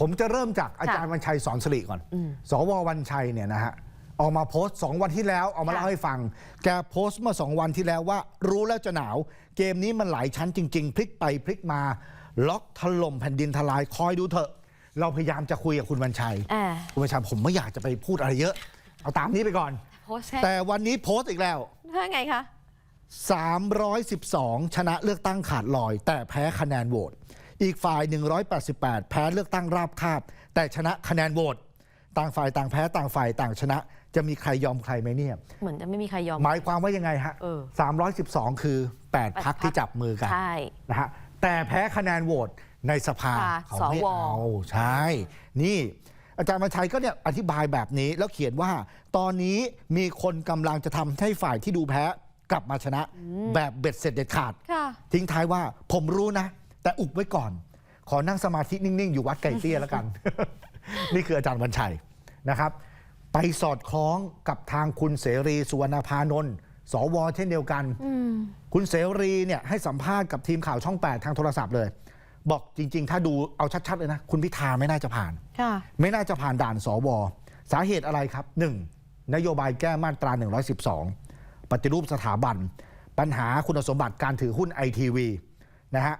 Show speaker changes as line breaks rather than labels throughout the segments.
ผมจะเริ่มจากอาจารย์
ค่ะ
วันชัยสอนสิริก่อน
อืม
สววันชัยเนี่ยนะฮะออกมาโพสต์ 2 วันที่แล้วเอามา
ค่ะ
เล่าให้ฟัง แกโพสต์เมื่อ 2 วันที่แล้วว่า รู้แล้วจะหนาว เกมนี้มันหลายชั้นจริง ๆ พลิกไปพลิกมา ล็อกถล่มแผ่นดินทลายคอยดูเถอะ เราพยายามจะคุยกับคุณวันชัย
อ่า
คุณวันชัยผมไม่อยากจะไปพูดอะไรเยอะ เอาตามนี้ไปก่อน
โพสต์ให้
แต่วันนี้โพสต์อีกแล้ว
ว่าไงคะ
312 ชนะเลือกตั้งขาดลอย แต่แพ้คะแนนโหวต อีกฝ่าย 188 แพ้เลือกตั้งราบคาบ แต่ชนะคะแนนโหวตต่างฝ่ายต่างแพ้ต่างฝ่ายต่างชนะ จะมีใครยอมใครไหมเนี่ย
เหมือนจะไม่มีใครยอม
หมายความว่ายังไงฮะ
เออ
312 คือ8พักที่จับมือกัน
ใช่
นะฮะแต่แพ้คะแนนโหวตในสภา
ค่ะ
เขาไม่
สว
เอาใช่ นี่อาจารย์มาชัยก็เนี่ยอธิบายแบบนี้แล้วเขียนว่า ตอนนี้มีคนกำลังจะทำให้ฝ่ายที่ดูแพ้กลับมาชนะ แบบเบ็ดเสร็จเด็ดขาด
ค่ะ
ทิ้งท้ายว่าผมรู้นะ แต่อุบไว้ก่อน ขอนั่งสมาธินิ่ง ๆ อยู่วัดไก่เตี้ยแล้วกัน นี่คืออาจารย์วันชัยนะครับ ไปสอดคล้องกับทางคุณเสรีสุวรรณพานนท์สวเช่นเดียวกัน
อืม
คุณเสรีเนี่ยให้สัมภาษณ์กับทีมข่าวช่อง 8 ทางโทรศัพท์เลย บอกจริง ๆ ถ้าดูเอาชัด ๆ เลยนะ คุณพิธาไม่น่าจะผ่าน
ค่ะ
ไม่น่าจะผ่านด่านสวสาเหตุอะไรครับ 1. นโยบายแก้มาตรา 112 ปฏิรูปสถาบัน ปัญหาคุณสมบัติการถือหุ้นไอทีวีนะฮะ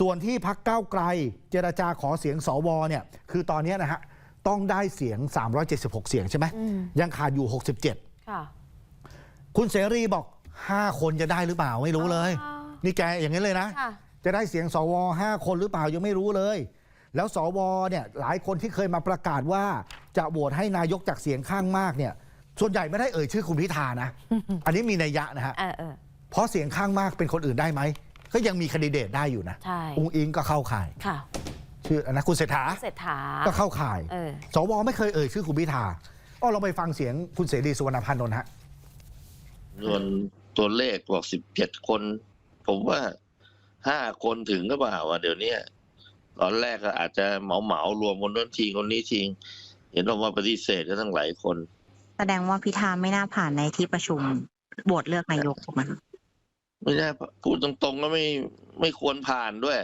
ส่วนที่พักเก้าวไกลเจรจาขอเสียงสวเนี่ยคือตอนเนี้ยนะฮะต้องได้เสียง 376 เสียงใช่ไหม
อืม
ยังขาดอยู่ 67
ค่ะ
คุณเสรีบอก 5 คนจะได้หรือเปล่าไม่รู้เลย
อ๋อ
นี่แกอย่างนี้เลยนะ
ค่ะ
จะได้เสียงสว5คนหรือเปล่ายังไม่รู้เลย แล้วสวเนี่ยหลายคนที่เคยมาประกาศว่าจะโหวตให้นายกจากเสียงข้างมากเนี่ย ส่วนใหญ่ไม่ได้เอ่ยชื่อคุณพิธานะ อันนี้มีนัยยะนะฮะ
เออเออ
เพราะเสียงข้างมากเป็นคนอื่นได้ไหม ก็ยังมีคนดิเดตได้อยู่นะ
ใช่
องค์อิงก็เข้าข่าย
ค่ะ
ชื่ออนนะคุณเศรษฐา
เศรษฐา
ก็เข้าข่าย
เออ
สวไม่เคยเอ่ยชื่อคุณพิธาอ้อเราไปฟังเสียงคุณเสรีสุวรรณพันธ์นนท์ฮะ
ส่วนตัวเลขบอกสิบเจ็ดคน ผมว่าห้าคนถึงก็เปล่าอะเดี๋ยวเนี้ยตอนแรกก็อาจจะเหมาเหมาๆรวมคนนั้นทีคนนี้ทีเห็นออกมาปฏิเสธก็ทั้งหลายคน
แสดงว่าพิธาไม่น่าผ่านในที่ประชุมโหวตเลือกนายกถูกไหมคะ
ไม่ใช่พูดตรงๆก็ไม่ไม่ควรผ่านด้วย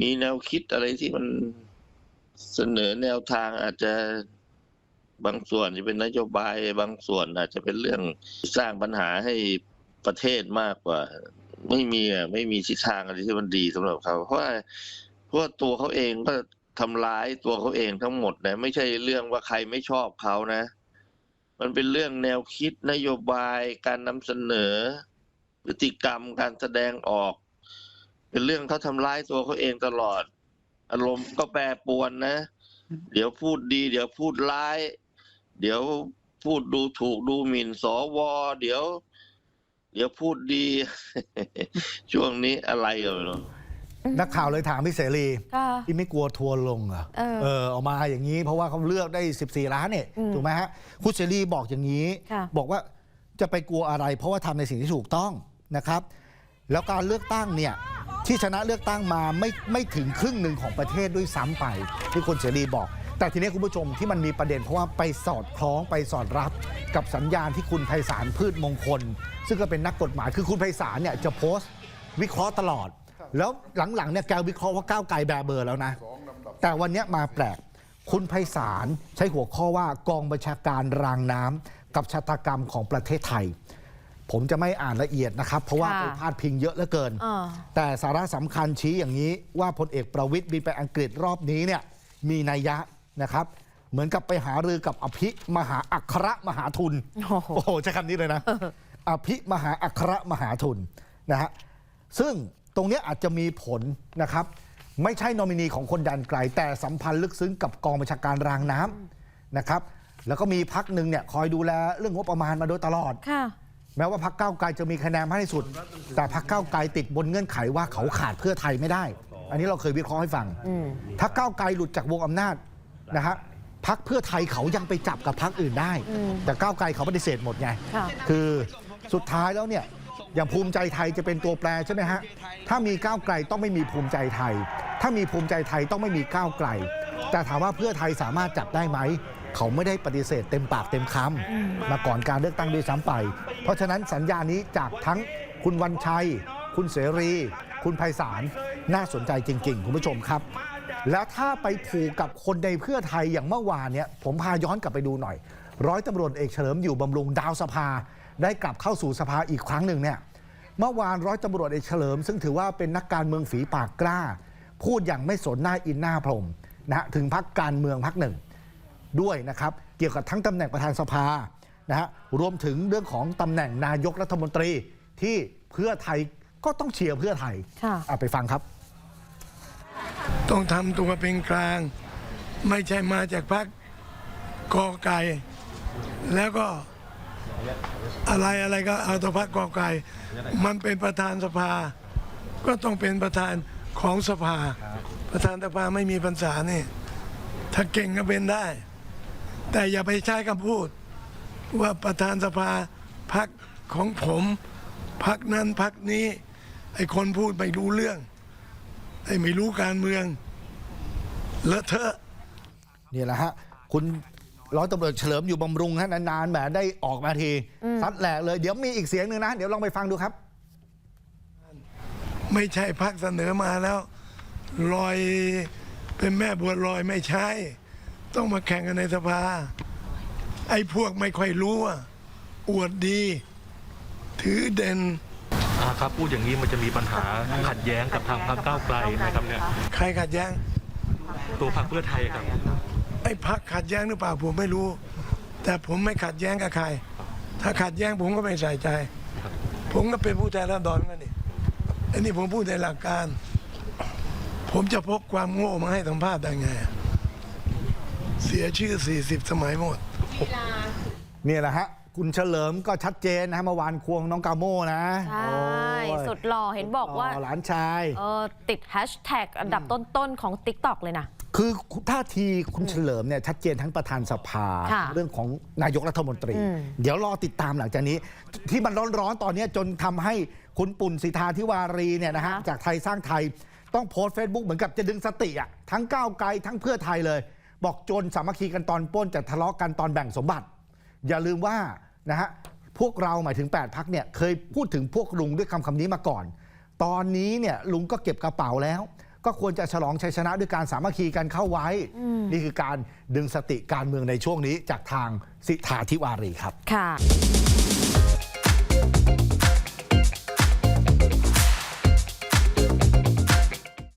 มีแนวคิดอะไรที่มันเสนอแนวทางอาจจะบางส่วนจะเป็นนโยบายบางส่วนอาจจะเป็นเรื่องสร้างปัญหาให้ประเทศมากกว่า ไม่มีอะไม่มีทิศทางอะไรที่มันดีสำหรับเขา เพราะว่าเพราะว่าตัวเขาเองก็ทำร้ายตัวเขาเองทั้งหมดนะไม่ใช่เรื่องว่าใครไม่ชอบเขานะ มันเป็นเรื่องแนวคิดนโยบายการนำเสนอ พฤติกรรมการแสดงออก เป็นเรื่องเขาทำร้ายตัวเขาเองตลอด อารมณ์ก็แปรปรวนนะ เดี๋ยวพูดดี เดี๋ยวพูดร้าย เดี๋ยวพูดดูถูกดูหมิ่นสวเดี๋ยว เดี๋ยวพูดดี ช่วงนี้อะไรกันไม่รู้
นักข่าวเลยถามพี่เสรี
ค่ะ
ที่ไม่กลัวทัวร์ลงเหรอ
เออ
เออออกมาอย่างนี้เพราะว่าเขาเลือกได้ 14 ล้านเนี่ย
อืม
ถูกไหมฮะ คุณเสรีบอกอย่างนี้
ค่ะ
บอกว่าจะไปกลัวอะไร เพราะว่าทำในสิ่งที่ถูกต้อง นะครับ แล้วการเลือกตั้งเนี่ยที่ชนะเลือกตั้งมาไม่ไม่ถึงครึ่งหนึ่งของประเทศด้วยซ้ำไปที่คุณเสรีบอก แต่ทีนี้คุณผู้ชมที่มันมีประเด็นเพราะว่าไปสอดคล้องไปสอดรับกับสัญญาณที่คุณไพศาลพืชมงคล ซึ่งก็เป็นนักกฎหมายคือคุณไพศาลเนี่ยจะโพสต์ วิเคราะห์ตลอด แล้วหลังๆเนี่ยแกวิเคราะห์ว่าก้าวไกลแบเบอร์แล้วนะ แต่วันนี้มาแปลกคุณไพศาลใช้หัวข้อว่ากองบัญชาการรางน้ำกับชะตากรรมของประเทศไทย ผมจะไม่อ่านละเอียดนะครับ เพราะว่า
ค่ะ
ไปพาดพิงเยอะเหลือเกิน
อ่า
แต่สาระสำคัญชี้อย่างนี้ว่าพลเอกประวิตยบินไปอังกฤษรอบนี้เนี่ยมีนัยยะนะครับ เหมือนกับไปหารือกับอภิมหาอัครมหาทุน
โอ้โห
โอ้โหใช้คำนี้เลยนะ อภิมหาอัครมหาทุนนะฮะซึ่งตรงเนี้ยอาจจะมีผลนะครับ ไม่ใช่นอมินีของคนดันไกล แต่สัมพันธ์ลึกซึ้งกับกองบัญชาการรางน้ำนะครับ แล้วก็มีพักหนึ่งเนี่ยคอยดูแลเรื่องงบประมาณมาโดยตลอด
ค่ะ
แม้ว่าพักเก้าวไกลจะมีคะแนนมากที่สุด แต่พักเก้าวไกลติดบนเงื่อนไขว่าเขาขาดเพื่อไทยไม่ได้ อันนี้เราเคยวิเคราะห์ให้ฟัง
อืม
ถ้าก้าวไกลหลุดจากวงอำนาจนะฮะพักเพื่อไทยเขายังไปจับกับพักอื่นได้
อืม
แต่ก้าวไกลเขาปฏิเสธหมดไง
ค่ะ
คือสุดท้ายแล้วเนี่ยอย่างภูมิใจไทยจะเป็นตัวแปรใช่ไหมฮะ ถ้ามีก้าวไกลต้องไม่มีภูมิใจไทย ถ้ามีภูมิใจไทยต้องไม่มีก้าวไกล แต่ถามว่าเพื่อไทยสามารถจับได้ไหม เขาไม่ได้ปฏิเสธเต็มปากเต็มคำมาก่อนการเลือกตั้งด้วยซ้ำไป เพราะฉะนั้นสัญญานี้จากทั้งคุณวันชัย คุณเสรี คุณไพศาลน่าสนใจจริง ๆ คุณผู้ชมครับ แล้วถ้าไปผูกกับคนในเพื่อไทยอย่างเมื่อวานเนี่ยผมพาย้อนกลับไปดูหน่อย ร้อยตำรวจเอกเฉลิมอยู่บำรุงดาวสภา ได้กลับเข้าสู่สภาอีกครั้งหนึ่งเนี่ยเมื่อวานร้อยตำรวจเอกเฉลิม ซึ่งถือว่าเป็นนักการเมืองฝีปากกล้า พูดอย่างไม่สนหน้าอินหน้าพรหมนะฮะถึงพักการเมืองพักหนึ่ง ด้วยนะครับ เกี่ยวกับทั้งตำแหน่งประธานสภานะฮะรวมถึงเรื่องของตำแหน่งนายกรัฐมนตรีที่เพื่อไทยก็ต้องเชียร์เพื่อไทย
ค่ะ
เอาไปฟังครับ
ต้องทำตัวเป็นกลาง ไม่ใช่มาจากพรรคกอไก่ แล้วก็อะไรอะไรก็เอาตัวพรรคกอไก่ มันเป็นประธานสภา ก็ต้องเป็นประธานของสภา ประธานสภาไม่มีปัญษานี่ ถ้าเก่งก็เป็นได้ แต่อย่าไปใช้คำพูด ว่าประธานสภาพักของผมพักนั้นพักนี้ไอ้คนพูดไม่รู้เรื่อง ไอ้ไม่รู้การเมืองเลอะเทอะ
นี่แหละฮะ คุณร้อยตำรวจเฉลิมอยู่บำรุงฮะนานๆแหมได้ออกมาทีซัดแหลกเลยเดี๋ยวมีอีกเสียงหนึ่งนะ เดี๋ยวลองไปฟังดูครับ
ไม่ใช่พักเสนอมาแล้วลอยเป็นแม่บัวลอยไม่ใช่ ต้องมาแข่งกันในสภา ไอ้พวกไม่ค่อยรู้อะอวดดี ถือเด่น
อ่าครับพูดอย่างนี้มันจะมีปัญหาขัดแย้งกับทางพรรคก้าวไกลไหมครับเนี่ย
ใครขัดแย้ง
ตัวพรรคเพื่อไทยครับ
ไอ้พักขัดแย้งหรือเปล่าผมไม่รู้ แต่ผมไม่ขัดแย้งกับใคร ถ้าขัดแย้งผมก็ไม่ใส่ใจ ผมก็เป็นผู้แทนราษฎรกันนี่อันนี้ผมพูดในหลักการ ผมจะพกความโง่มาให้สัมภาษณ์ได้ไง เสียชื่อ 40 สมัยหมด
นี่แหละฮะ คุณเฉลิมก็ชัดเจนนะฮะเมื่อวานควงน้องกาโม่นะ
ใช่
โอ้ย
สุดหล่อเห็นบอกว่า
หลานชาย
เออติดแฮชแท็กอันดับต้นๆของ t ิ k t o k เลยนะ
คือท่าทีคุณเฉลิมเนี่ยชัดเจนทั้งประธานสภา
ค่ะ
เรื่องของนายกรัฐมนตรี
อืม
เดี๋ยวรอติดตามหลังจากนี้ ที่มันร้อนๆตอนนี้จนทำให้คุณปุ่นสิทธาธิวารีเนี่ยนะฮะจากไทยสร้างไทยต้องโพสต์เฟซบุ๊กเหมือนกับจะดึงสติอะทั้งก้าวไกลทั้งเพื่อไทยเลย บอกโจรสามัคคีกันตอนปล้นแต่ทะเลาะกันตอนแบ่งสมบัติ อย่าลืมว่านะฮะพวกเราหมายถึง 8พักเนี่ยเคยพูดถึงพวกลุงด้วยคำคำนี้มาก่อน ตอนนี้เนี่ยลุงก็เก็บกระเป๋าแล้ว ก็ควรจะฉลองชัยชนะด้วยการสามัคคีกันเข้าไว้ นี่คือการดึงสติการเมืองในช่วงนี้จากทางสิทธาธิวารีครับ
ค่ะ